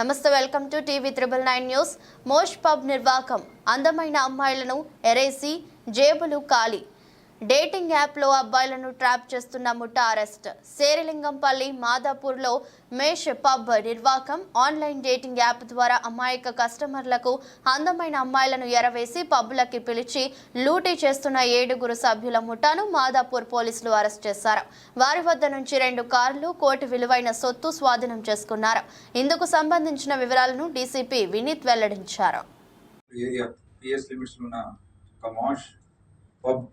నమస్తే welcome to TV triple nine news. Mosh pub నిర్వాహకం అందమైన అమ్మాయిలను ఎరేసి జేబులు ఖాళీ. డేటింగ్ యాప్లో అబ్బాయిలను ట్రాప్ చేస్తున్న ముఠా అరెస్ట్. శేరిలింగంపల్లి మాదాపూర్లో మేష్ పబ్ నిర్వాహకం ఆన్లైన్ డేటింగ్ యాప్ ద్వారా అమాయక కస్టమర్లకు అందమైన అమ్మాయిలను ఎరవేసి పబ్బులకి పిలిచి లూటీ చేస్తున్న ఏడుగురు సభ్యుల ముఠాను మాదాపూర్ పోలీసులు అరెస్ట్ చేశారు. వారి వద్ద నుంచి రెండు కార్లు కోటి విలువైన సొత్తు స్వాధీనం చేసుకున్నారు. ఇందుకు సంబంధించిన వివరాలను డీసీపీ వినీత్ వెల్లడించారు ఏరియా పిఎస్ లిమిట్స్లో ఉన్న ఒక మాష్ పబ్లో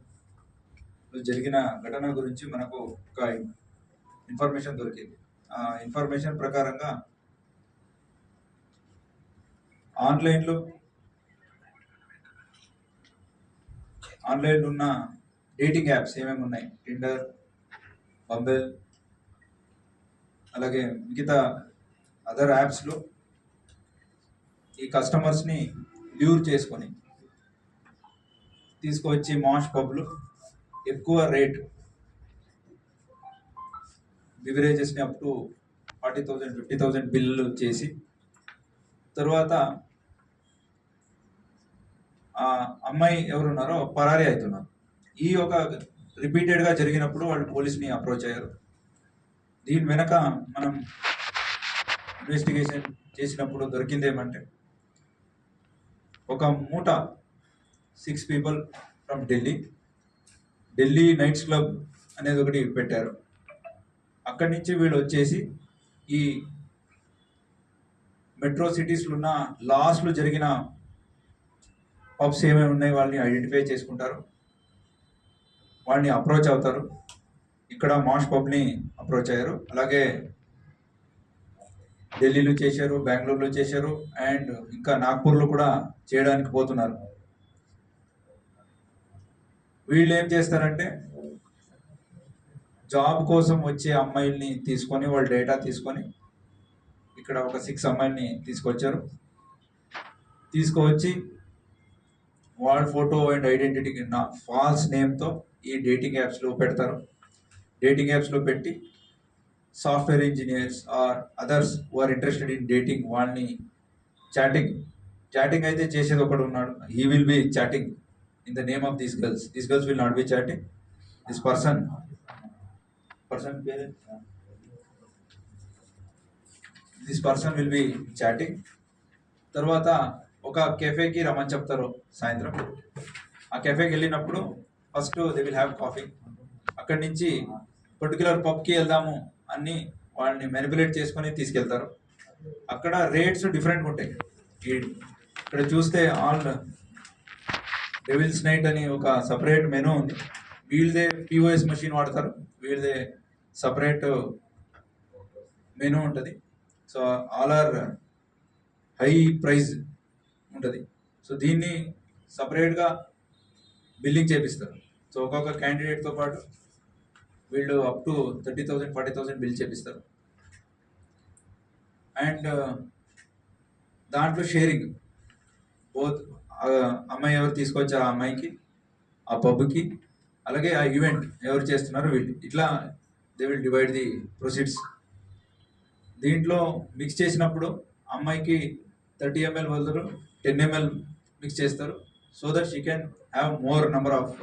జరిగిన ఘటన గురించి మనకు ఒక ఇన్ఫర్మేషన్ దొరికింది. ఆ ఇన్ఫర్మేషన్ ప్రకారంగా ఆన్లైన్లో ఆన్లైన్లో ఉన్న డేటింగ్ యాప్స్ ఏమేమి ఉన్నాయి? టిండర్ బంబెల్ అలాగే మిగతా అదర్ యాప్స్లో ఈ కస్టమర్స్ని ల్యూర్ చేసుకొని తీసుకొచ్చి మాష్ పబ్లు ఎక్కువ rate బివరేజెస్ని up to forty thousand fifty thousand bill చేసి తర్వాత ఆ అమ్మాయి ఎవరున్నారో పరారీ అవుతున్నారు. ఈ ఒక రిపీటెడ్గా జరిగినప్పుడు వాళ్ళు పోలీస్ని అప్రోచ్ అయ్యారు. దీని వెనక మనం ఇన్వెస్టిగేషన్ చేసినప్పుడు దొరికింది ఏమంటే ఒక మూట six people from Delhi Delhi nights club అనేది ఒకటి పెట్టారు. అక్కడి నుంచి వీళ్ళు వచ్చేసి ఈ మెట్రో సిటీస్లో ఉన్న లాస్ట్లో జరిగిన పబ్స్ ఏమేమి ఉన్నాయి వాళ్ళని ఐడెంటిఫై చేసుకుంటారు. వాళ్ళని అప్రోచ్ అవుతారు. ఇక్కడ మాష్ పబ్ని అప్రోచ్ అయ్యారు. అలాగే ఢిల్లీలో చేశారు బెంగళూరులో చేశారు అండ్ ఇంకా నాగ్పూర్లో కూడా చేయడానికి పోతున్నారు. వీళ్ళు ఏం చేస్తారంటే జాబ్ కోసం వచ్చే అమ్మాయిల్ని తీసుకొని వాళ్ళ డేటా తీసుకొని ఇక్కడ ఒక సిక్స్ అమ్మాయిల్ని తీసుకొచ్చారు. తీసుకువచ్చి వాళ్ళ ఫోటో అండ్ ఐడెంటిటీ నా ఫాల్స్ నేమ్తో ఈ డేటింగ్ యాప్స్లో పెడతారు. డేటింగ్ యాప్స్లో పెట్టి software engineers or others who are interested in dating వాళ్ళని చాటింగ్ చాటింగ్ అయితే చేసేది ఒకడు ఉన్నాడు. He will be chatting in the name of these girls these girls will not be chatting this person person this person will be chatting తర్వాత ఒక కెఫేకి రమ్మని చెప్తారు సాయంత్రం. ఆ కెఫేకి వెళ్ళినప్పుడు first they will have coffee అక్కడి నుంచి పర్టికులర్ పబ్కి వెళ్దాము అని వాళ్ళని మెనిపులేట్ చేసుకొని తీసుకెళ్తారు. అక్కడ రేట్స్ డిఫరెంట్గా ఉంటాయి. ఇక్కడ చూస్తే ఆల్ డెవిల్స్ నైట్ అని ఒక సపరేట్ మెనూ ఉంది. వీళ్ళదే పిఓఎస్ మెషిన్ వాడతారు. వీళ్ళదే సపరేట్ మెనూ ఉంటుంది. So all are high price ఉంటుంది. సో దీన్ని సపరేట్గా బిల్లింగ్ చేపిస్తారు. సో ఒక్కొక్క క్యాండిడేట్తో పాటు వీళ్ళు up to thirty thousand forty thousand bill చేపిస్తారు. అండ్ దాంట్లో షేరింగ్ బోత్ అమ్మాయి ఎవరు తీసుకొచ్చి ఆ అమ్మాయికి ఆ పబ్కి అలాగే ఆ ఈవెంట్ ఎవరు చేస్తున్నారు వీళ్ళు. ఇట్లా they will divide the proceeds దీంట్లో మిక్స్ చేసినప్పుడు అమ్మాయికి థర్టీ ఎంఎల్ బదులు టెన్ ఎంఎల్ మిక్స్ చేస్తారు. So that she can have more number of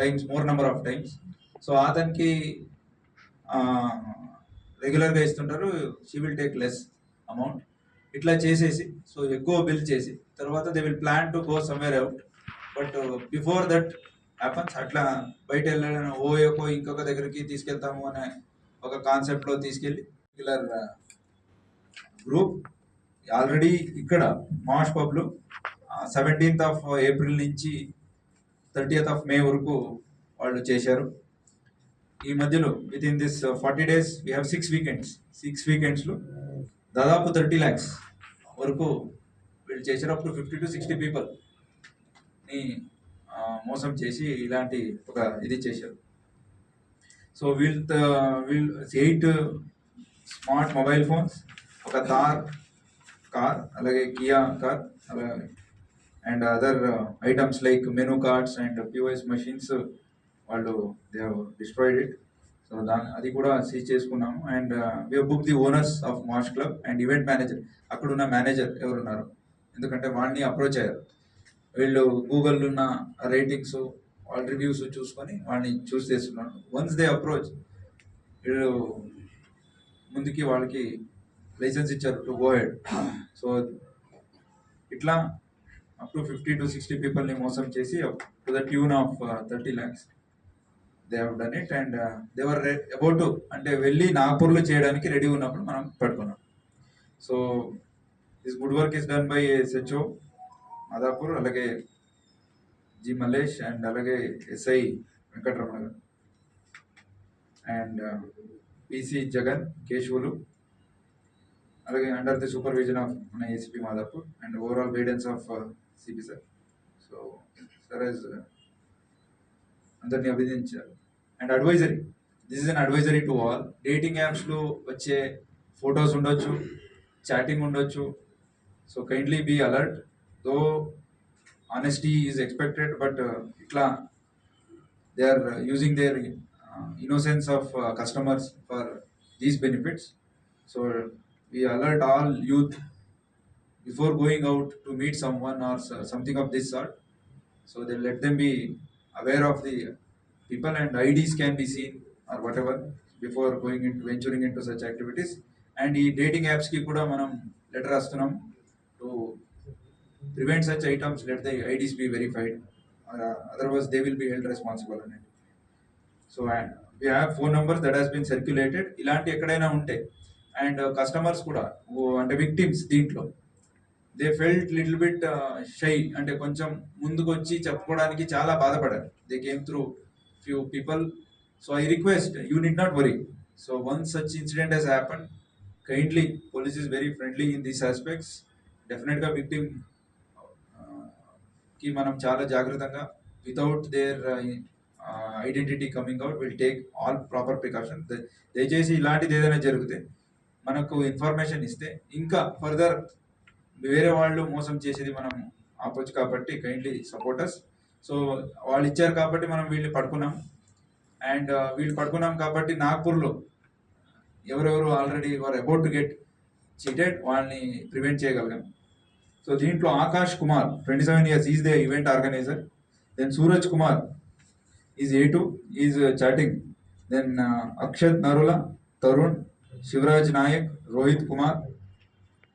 times more number of times so అతనికి రెగ్యులర్గా ఇస్తుంటారు. She will take less amount ఇట్లా చేసేసి సో ఎక్కువ బిల్ చేసి తర్వాత they will plan to go somewhere out but before that happens అట్లా బయట వెళ్ళడం ఓ ఎక్కువ ఇంకొక దగ్గరికి తీసుకెళ్తాము అనే ఒక కాన్సెప్ట్లో తీసుకెళ్ళి పర్టికులర్ గ్రూప్ ఆల్రెడీ ఇక్కడ మాష్ పబ్లో సెవెంటీన్త్ ఆఫ్ ఏప్రిల్ నుంచి థర్టీయత్ ఆఫ్ మే వరకు వాళ్ళు చేశారు. ఈ మధ్యలో with in this forty days we have six weekends six వీకెండ్స్లో దాదాపు థర్టీ ల్యాక్స్ వరకు వీళ్ళు చేసేటప్పుడు ఫిఫ్టీ టు సిక్స్టీ పీపుల్ని మోసం చేసి ఇలాంటి ఒక ఇది చేశారు. సో వీళ్ళ వీల్ ఎయిట్ స్మార్ట్ మొబైల్ ఫోన్స్ ఒక థార్ కార్ అలాగే కియా కార్ అలాగే and other items like menu cards and POS machines వాళ్ళు దే డిస్ట్రాయిడ్ ఇట్. సో దాని అది కూడా సీజ్ చేసుకున్నాము. And we book the owners of Mash club and event manager అక్కడ ఉన్న మేనేజర్ ఎవరున్నారు? ఎందుకంటే వాడిని అప్రోచ్ అయ్యారు. వీళ్ళు గూగుల్ ఉన్న రేటింగ్స్ వాళ్ళ రివ్యూస్ చూసుకొని వాడిని చూస్ చేస్తున్నాడు వన్స్ దే అప్రోచ్ వీళ్ళు ముందుకి వాళ్ళకి లైసెన్స్ ఇచ్చారు టు గో హెడ్ సో ఇట్లా up to fifty to sixty పీపుల్ని మోసం చేసి to the tune of thirty lakhs they have done it and they were about అంటే వెళ్ళి నాగ్పూర్లో చేయడానికి రెడీ ఉన్నప్పుడు మనం పట్టుకున్నాం so this good work is done by SHO Madhapur అలాగే జి మల్లేష్ అండ్ అలాగే SI Venkataramana garu and PC Jagan Keshavulu అలాగే అండర్ ది సూపర్విజన్ ఆఫ్ మన ACP Madhapur and overall guidance of CP sir so sir as అందరినీ అభినందించారు. And advisory this is an advisory to all dating యాప్స్లో వచ్చే photos ఉండొచ్చు chatting ఉండొచ్చు. So kindly be alert though honesty is expected but ఇట్లా they are using their innocence of customers for these benefits so we alert all youth before going out to meet someone or something of this sort so they let them be aware of the people and IDs can be seen or whatever before going into venturing into such activities. And ఈ dating యాప్స్కి కూడా మనం letter రాస్తున్నాం to prevent such items let the IDs be verified otherwise they will be held responsible అనేది so and we have phone numbers that has been circulated ఇలాంటి ఎక్కడైనా ఉంటే and customers కూడా ఓ అంటే విక్టిమ్స్ దీంట్లో they felt little bit shy అంటే కొంచెం ముందుకు వచ్చి చెప్పుకోవడానికి చాలా బాధపడారు. They came through few people so I request you need not worry so one such incident has happen kindly police is very friendly in these aspects డెఫినెట్గా విక్టిమ్కి మనం చాలా జాగ్రత్తగా without their identity coming out will take all proper precaution దయచేసి ఇలాంటిది ఏదైనా జరిగితే మనకు ఇన్ఫర్మేషన్ ఇస్తే ఇంకా ఫర్దర్ వేరే వాళ్ళు మోసం చేసేది మనం ఆపొచ్చు కాబట్టి కైండ్లీ సపోర్టర్స్ సో వాళ్ళు ఇచ్చారు కాబట్టి మనం వీళ్ళని పడుకున్నాం. అండ్ uh, వీళ్ళు పడుకున్నాం కాబట్టి నాగ్పూర్లో ఎవరెవరు already were about to get cheated వాళ్ళని ప్రివెంట్ చేయగలిగాం. సో దీంట్లో Akash Kumar twenty seven years is the event organiser then Suraj Kumar is A two is chatting then Akshat Narula Tarun Shivraj Naik Rohit Kumar